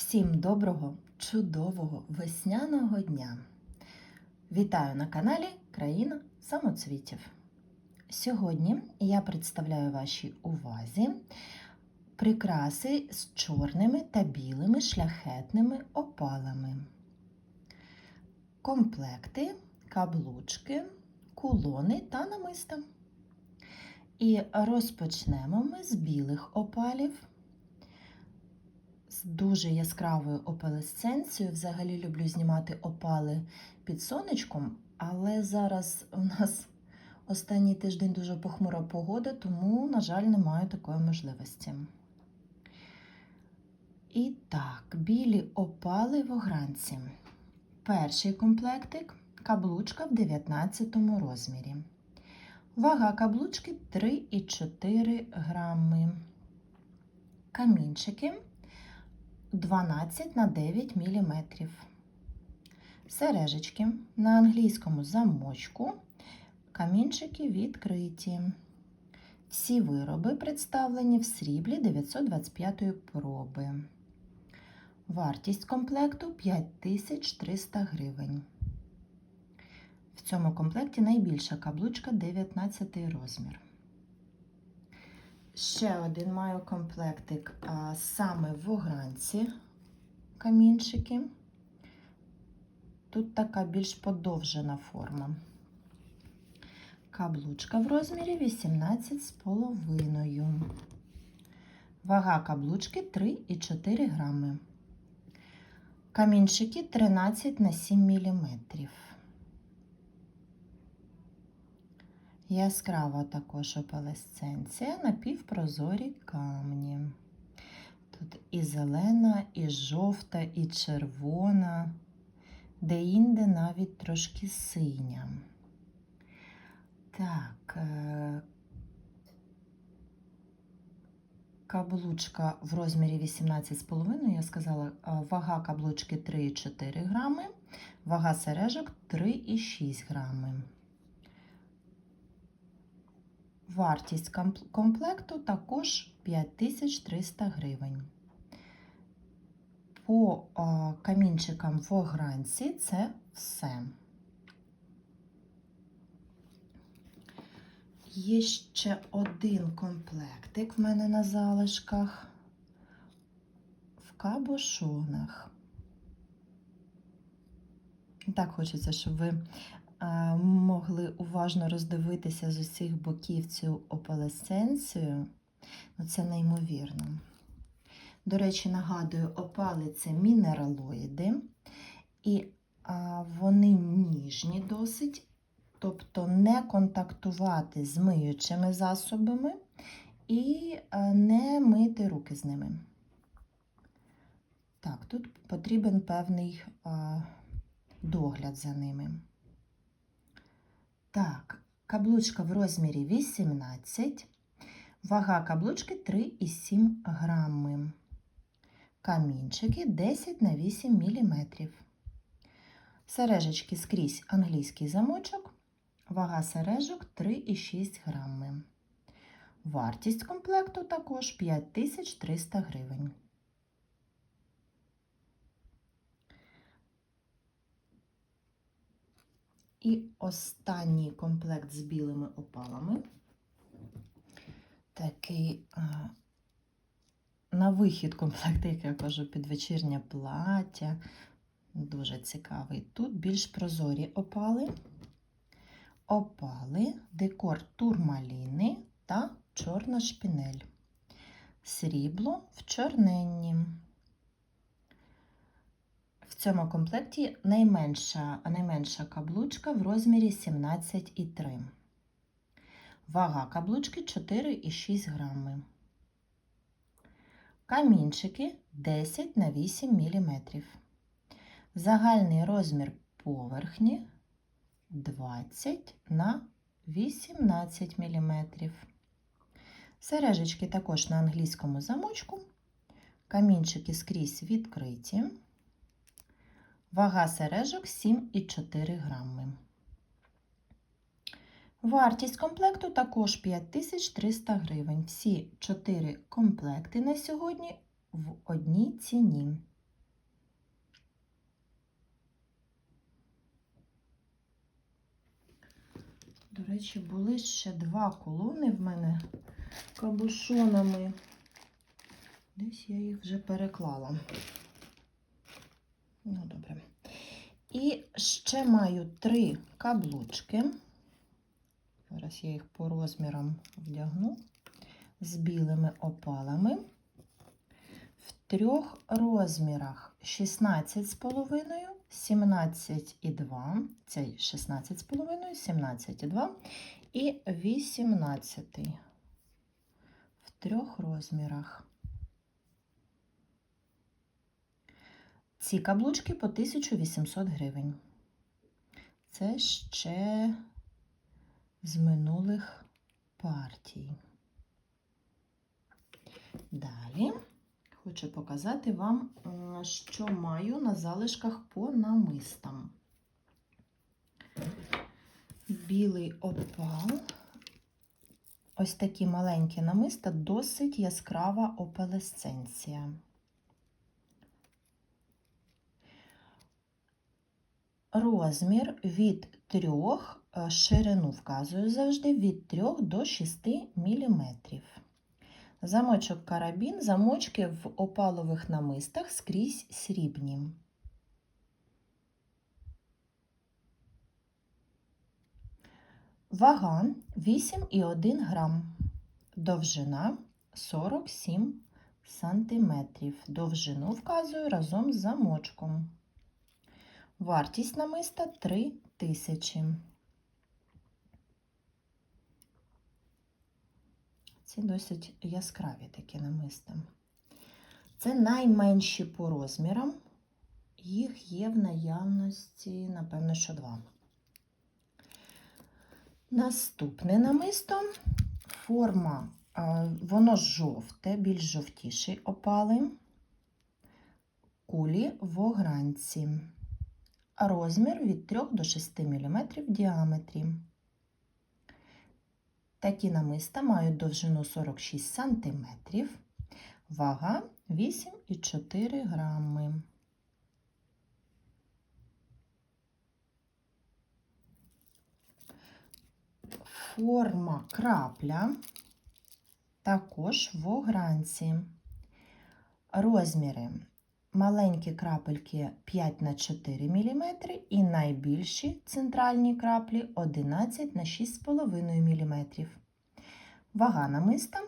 Всім доброго, чудового весняного дня! Вітаю на каналі Країна самоцвітів. Сьогодні я представляю вашій увазі прикраси з чорними та білими шляхетними опалами, комплекти, каблучки, кулони та намиста. І розпочнемо ми з білих опалів з дуже яскравою опалесценцією. Взагалі люблю знімати опали під сонечком, але зараз у нас останній тиждень дуже похмура погода, тому, на жаль, не маю такої можливості. І так, білі опали в огранці. Перший комплектик каблучка в 19 розмірі. Вага каблучки 3,4 грами. Камінчики 12 на 9 мм. Сережечки на англійському замочку, камінчики відкриті. Всі вироби представлені в сріблі 925 проби. Вартість комплекту 5300 гривень. В цьому комплекті найбільша каблучка 19 розмір. Ще один маю комплектик а, саме в огранці камінчики. Тут така більш подовжена форма. Каблучка в розмірі 18,5. Вага каблучки 3,4 грами. Камінчики 13 на 7 міліметрів. Яскрава також опалесценція, напівпрозорі камні. Тут і зелена, і жовта, і червона, де-інде навіть трошки синя. Так, е, каблучка в розмірі 18,5, я сказала, е, вага каблучки 3,4 грами, вага сережок 3,6 грами. Вартість комплекту також 5300 гривень. По камінчикам в огранці це все. Є ще один комплектик в мене на залишках в кабошонах. Так хочеться, щоб ви могли уважно роздивитися з усіх боків цю опалесценцію. Ну, Це неймовірно. До речі, нагадую, опали це мінералоїди, і а, вони ніжні досить, тобто не контактувати з миючими засобами і а, не мити руки з ними. Так, тут потрібен певний догляд за ними. Так, каблучка в розмірі 18, вага каблучки 3,7 грами. Камінчики 10 на 8 мм. Сережечки скрізь англійський замочок, вага сережок 3,6 грами. Вартість комплекту також 5300 гривень. І останній комплект з білими опалами. Такий а, на вихід комплект, як я кажу, підвечірнє плаття. Дуже цікавий. Тут більш прозорі опали, опали, декор турмаліни та чорна шпінель. Срібло в чорненні. Цьому комплекті найменша, найменша каблучка в розмірі 17,3. Вага каблучки 4,6 грами. Камінчики 10 на 8 мм. Загальний розмір поверхні 20 на 18 мм. Сережечки також на англійському замочку. Камінчики скрізь відкриті. Вага сережок 7,4 грами. Вартість комплекту також 5300 гривень. Всі 4 комплекти на сьогодні в одній ціні. До речі, були ще два колони в мене кабушонами. Десь я їх вже переклала. Ну, добре. І ще маю три каблучки. Зараз я їх по розмірам вдягну з білими опалами. В трьох розмірах 16,5, 17,2, цей 16,5, 17,2 і 18 в трьох розмірах. Ці каблучки по 1800 гривень. Це ще з минулих партій. Далі хочу показати вам, що маю на залишках по намистам. Білий опал. Ось такі маленькі намиста, досить яскрава опалесценція. Розмір від 3, е, ширину вказую завжди, від 3 до 6 мм. Замочок карабін, замочки в опалових намистах скрізь срібні. Вага 8,1 грам. Довжина 47 сантиметрів. Довжину вказую разом з замочком. Вартість намиста 3 тисячі. Ці досить яскраві такі намиста. Це найменші по розмірам. Їх є в наявності, напевно, що два. Наступне намисто. Форма, воно жовте, більш жовтіший опали, кулі в огранці. Розмір від 3 до 6 мм в діаметрі. Такі намиста мають довжину 46 см, вага 8,4 грами. Форма крапля також в огранці. Розміри маленькі крапельки 5 на 4 мм і найбільші центральні краплі 11 на 6,5 мм. Вага намиста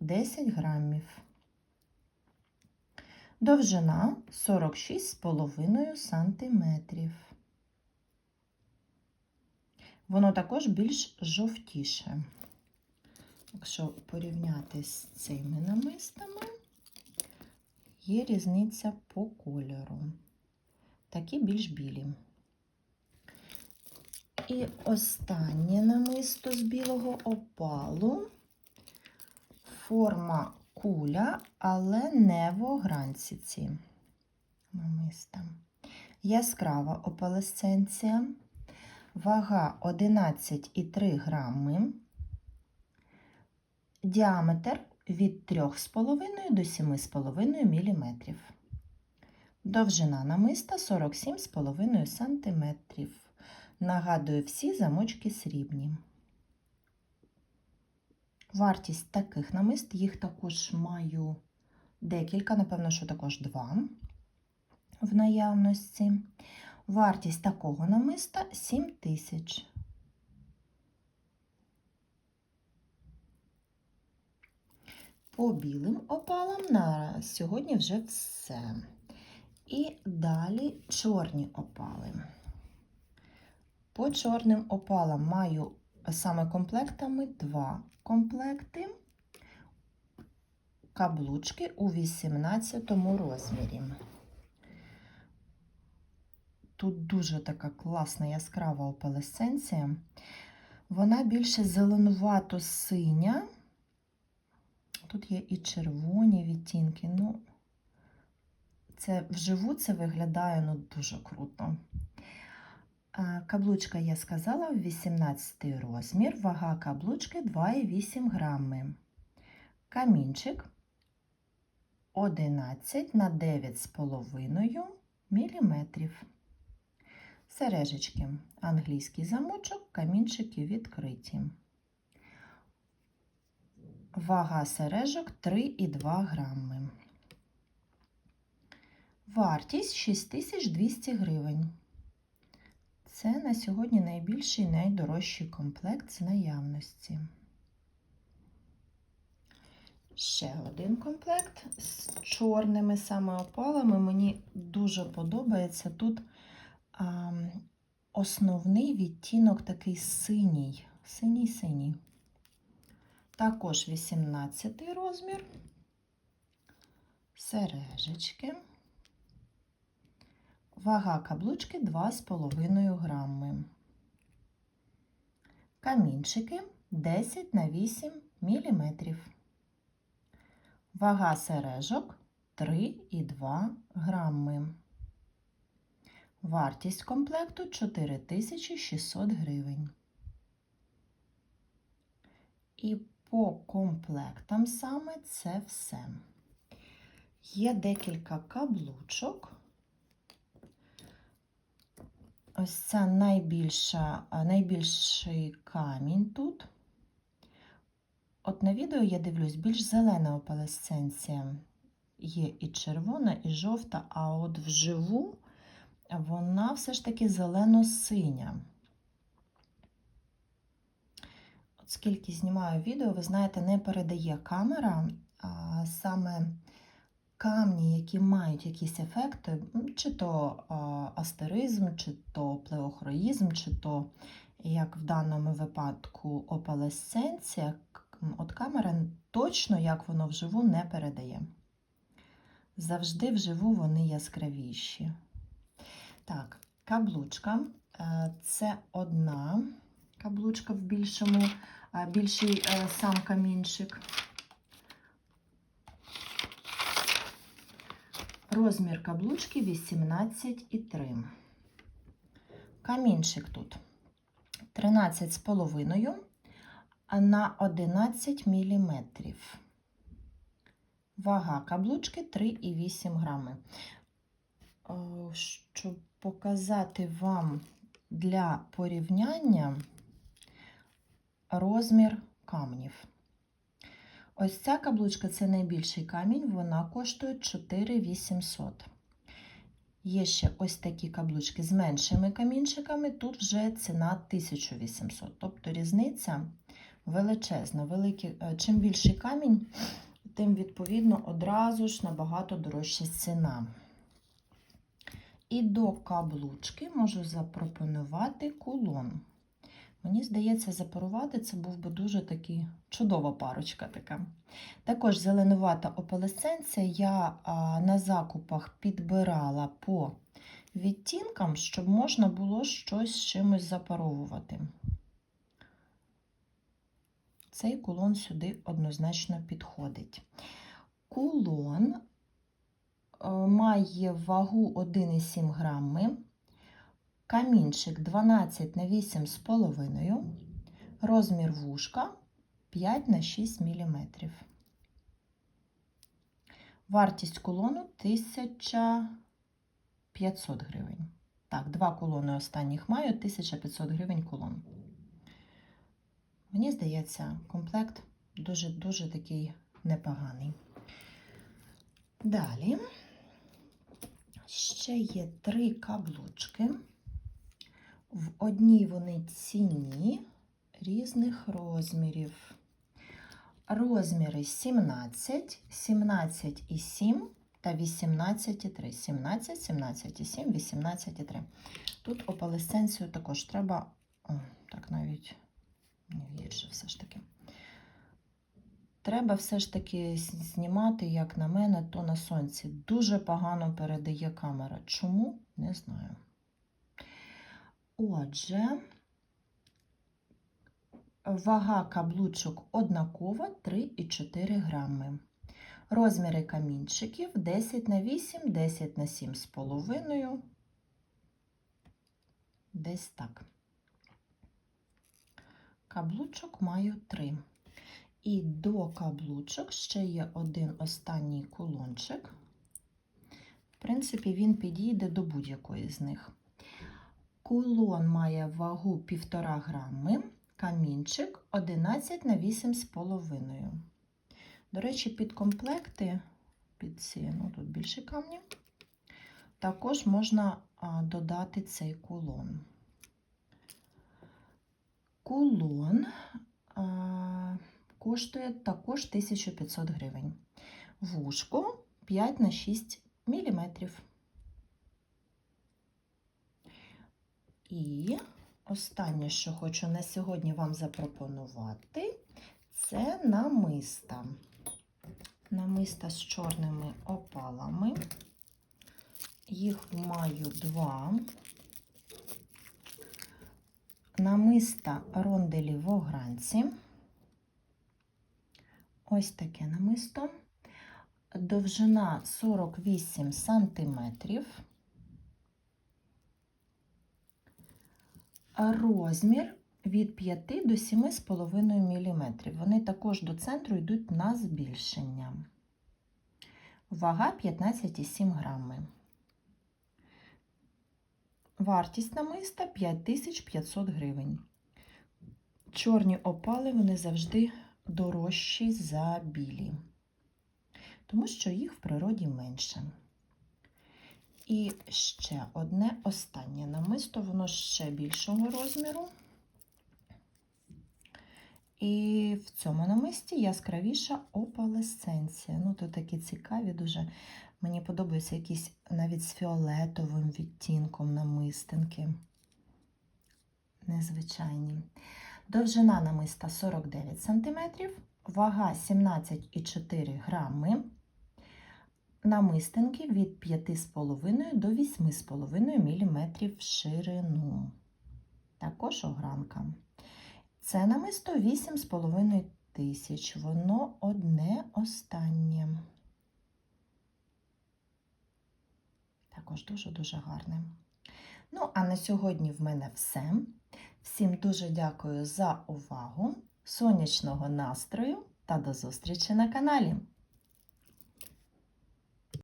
10 грамів. Довжина 46,5 см. Воно також більш жовтіше. Якщо порівняти з цими намистами, є різниця по кольору. Такі більш білі. І останнє намисто з білого опалу. Форма куля, але не в огранці ці намиста. Яскрава опалесценція. Вага 11,3 грами. Діаметр від 3,5 до 7,5 мм. Довжина намиста 47,5 см. Нагадую, всі замочки срібні. Вартість таких намист, їх також маю декілька, напевно, що також два в наявності. Вартість такого намиста 7 тисяч. По білим опалам на сьогодні вже все. І далі чорні опали. По чорним опалам маю саме комплектами два комплекти, каблучки у 18 розмірі. Тут дуже така класна яскрава опалесценція. Вона більше зеленувато синя. Тут є і червоні відтінки. Ну, це вживу це виглядає ну, дуже круто. Каблучка, я сказала, в 18 розмір, вага каблучки 2,8 грами. Камінчик 11 на 9,5 мм. Сережечки. Англійський замочок, камінчики відкриті. Вага сережок 3,2 грами. Вартість 6200 гривень. Це на сьогодні найбільший і найдорожчий комплект з наявності. Ще один комплект з чорними саме опалами. Мені дуже подобається. Тут а, основний відтінок такий синій. Синій-синій. Також 18 розмір. Сережечки. Вага каблучки 2,5 грами. Камінчики 10 на 8 міліметрів. Вага сережок 3,2 грами. Вартість комплекту 4600 гривень. І по комплектам саме це все. Є декілька каблучок. Ось це найбільша, найбільший камінь тут. От на відео я дивлюсь, більш зелена опалесценція. Є і червона, і жовта, а от вживу вона все ж таки зелено-синя. От скільки знімаю відео, ви знаєте, не передає камера, а саме камні, які мають якісь ефекти, чи то астеризм, чи то плеохроїзм, чи то, як в даному випадку, опалесценція, от камера точно, як воно вживу, не передає. Завжди вживу вони яскравіші. Так, каблучка. Це одна каблучка в більшому, більший сам камінчик. Розмір каблучки 18,3. Камінчик тут 13,5 на 11 мм. Вага каблучки 3,8 грами. Щоб показати вам для порівняння розмір камнів. Ось ця каблучка це найбільший камінь, вона коштує 4800. Є ще ось такі каблучки з меншими камінчиками, тут вже ціна 1800. Тобто різниця величезна. Великий, чим більший камінь, тим, відповідно, одразу ж набагато дорожча ціна. І до каблучки можу запропонувати кулон. Мені здається, запарувати це був би дуже такий чудова парочка така. Також зеленувата опалесценція я на закупах підбирала по відтінкам, щоб можна було щось з чимось запаровувати. Цей кулон сюди однозначно підходить. Кулон е, має вагу 1,7 грами. Камінчик 12 на 8,5, розмір вушка 5 на 6 мм. Вартість кулону 1500 гривень. Так, два кулони останніх маю, 1500 гривень кулон. Мені здається, комплект дуже-дуже такий непоганий. Далі ще є три каблучки. В одній вони цінні різних розмірів. Розміри 17, 17,7 та 18,3. 17, 17,7, 18,3. Тут опалесценцію також треба, о, так навіть не гірше все ж таки. Треба все ж таки знімати, як на мене, то на сонці. Дуже погано передає камера. Чому? Не знаю. Отже, вага каблучок однакова 3,4 грами. Розміри камінчиків 10 на 8, 10 на 7 з половиною. Десь так. Каблучок маю 3. І до каблучок ще є один останній кулончик. В принципі, він підійде до будь-якої з них. Кулон має вагу 1,5 грами, камінчик 11 на 8,5. До речі, під комплекти, під ці, ну тут більше камні, також можна додати цей кулон. Кулон а, коштує також 1500 гривень. Вушко 5 на 6 міліметрів. І останнє, що хочу на сьогодні вам запропонувати, це намиста. Намиста з чорними опалами. Їх маю два. Намиста ронделі в огранці. Ось таке намисто. Довжина 48 сантиметрів. Розмір від 5 до 7,5 мм. Вони також до центру йдуть на збільшення. Вага 15,7 грами. Вартість намиста 5500 гривень. Чорні опали вони завжди дорожчі за білі, тому що їх в природі менше. І ще одне останнє намисто, воно ще більшого розміру. І в цьому намисті яскравіша опалесценція. Ну, тут такі цікаві, дуже мені подобаються якісь навіть з фіолетовим відтінком намистинки. Незвичайні. Довжина намиста 49 см, вага 17,4 грами намистинки від 5,5 до 8,5 мм в ширину. Також огранка. Це намисто 8,5 тисяч. Воно одне останнє. Також дуже-дуже гарне. Ну, а на сьогодні в мене все. Всім дуже дякую за увагу, сонячного настрою та до зустрічі на каналі!